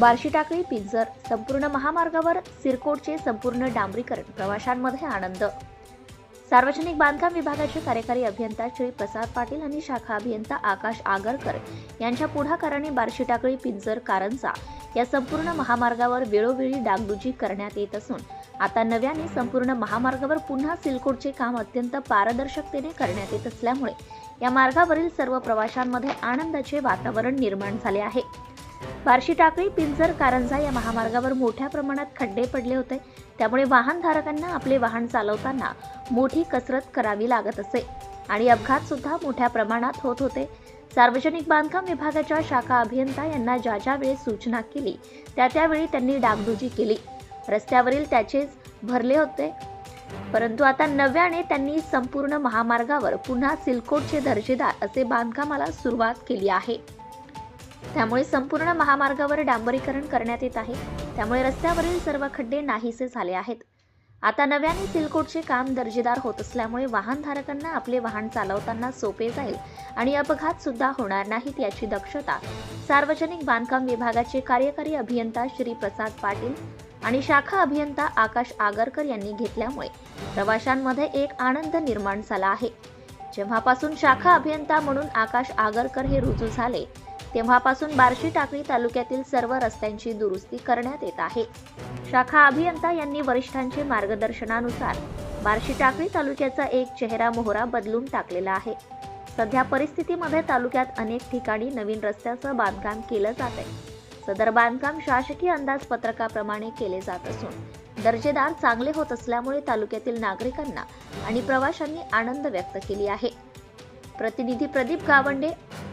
बार्शी टाकळी पिंजर संपूर्ण महामार्गावर सिरकोटचे संपूर्ण डांबरीकरण प्रवाशांमध्ये आनंद. सार्वजनिक बांधकाम विभागाचे कार्यकारी अभियंता श्री प्रसाद पाटील आणि शाखा अभियंता आकाश आगरकर यांच्या पुढाकाराने बार्शी टाकळी पिंजर कारंजा या संपूर्ण महामार्गावर वेळोवेळी डागडुजी करण्यात येत असून आता नव्याने संपूर्ण महामार्गावर पुन्हा सिलकोटचे काम अत्यंत पारदर्शकतेने करण्यात येत असल्यामुळे या मार्गावरील सर्व प्रवाशांमध्ये आनंदाचे वातावरण निर्माण झाले आहे. बार्शी टाकळी पिंजर कारंजा या महामार्गावर मोठ्या प्रमाणात खड्डे पडले होते. त्यामुळे वाहनधारकांना आपले वाहन चालवताना मोठी कसरत करावी लागत असे. आणि अपघात सुद्धा मोठ्या प्रमाणात होत होते. सार्वजनिक बांधकाम विभागाच्या शाखा अभियंता यांना ज्या ज्या वेळी सूचना केली त्या त्यावेळी त्यांनी डागडुजी केली. रस्त्यावरील त्याचेच भरले होते. परंतु आता नव्याने त्यांनी संपूर्ण महामार्गावर पुन्हा सिलकोटचे दर्जेदार असे बांधकामाला सुरुवात केली आहे. त्यामुळे संपूर्ण महामार्गावर डांबरीकरण करण्यात येत आहे. त्यामुळे रस्त्यावरील सर्व खड्डे नाहीसे झाले आहेत. आता नव्याने सिलकोटचे काम दर्जेदार होत असल्यामुळे वाहनधारकांना आपले वाहन चालवताना सोपे जाईल आणि अपघात सुद्धा होणार नाहीत याची दक्षता सार्वजनिक बांधकाम विभागाचे कार्यकारी अभियंता श्री प्रसाद पाटील आणि शाखा अभियंता आकाश आगरकर यांनी घेतल्यामुळे प्रवाशांमध्ये एक आनंद निर्माण झाला आहे. जेव्हापासून शाखा अभियंता म्हणून आकाश आगरकर हे रुजू झाले तेव्हापासून बार्शी टाकळी तालुक्यातील सर्व रस्त्यांची दुरुस्ती करण्यात येत आहे. शाखा अभियंता यांनी वरिष्ठांचे मार्गदर्शनानुसार बार्शी टाकळी तालुक्याचा एक चेहरा मोहरा बदलून टाकलेला आहे. सध्या परिस्थितीमध्ये तालुक्यात अनेक ठिकाणी नवीन रस्त्याचं बांधकाम केलं जात आहे. सदर बांधकाम शासकीय अंदाजपत्रकाप्रमाणे केले जात असून दर्जेदार चांगले होत असल्यामुळे तालुक्यातील नागरिकांना आणि प्रवाशांनी आनंद व्यक्त केली आहे. प्रतिनिधी प्रदीप गावंडे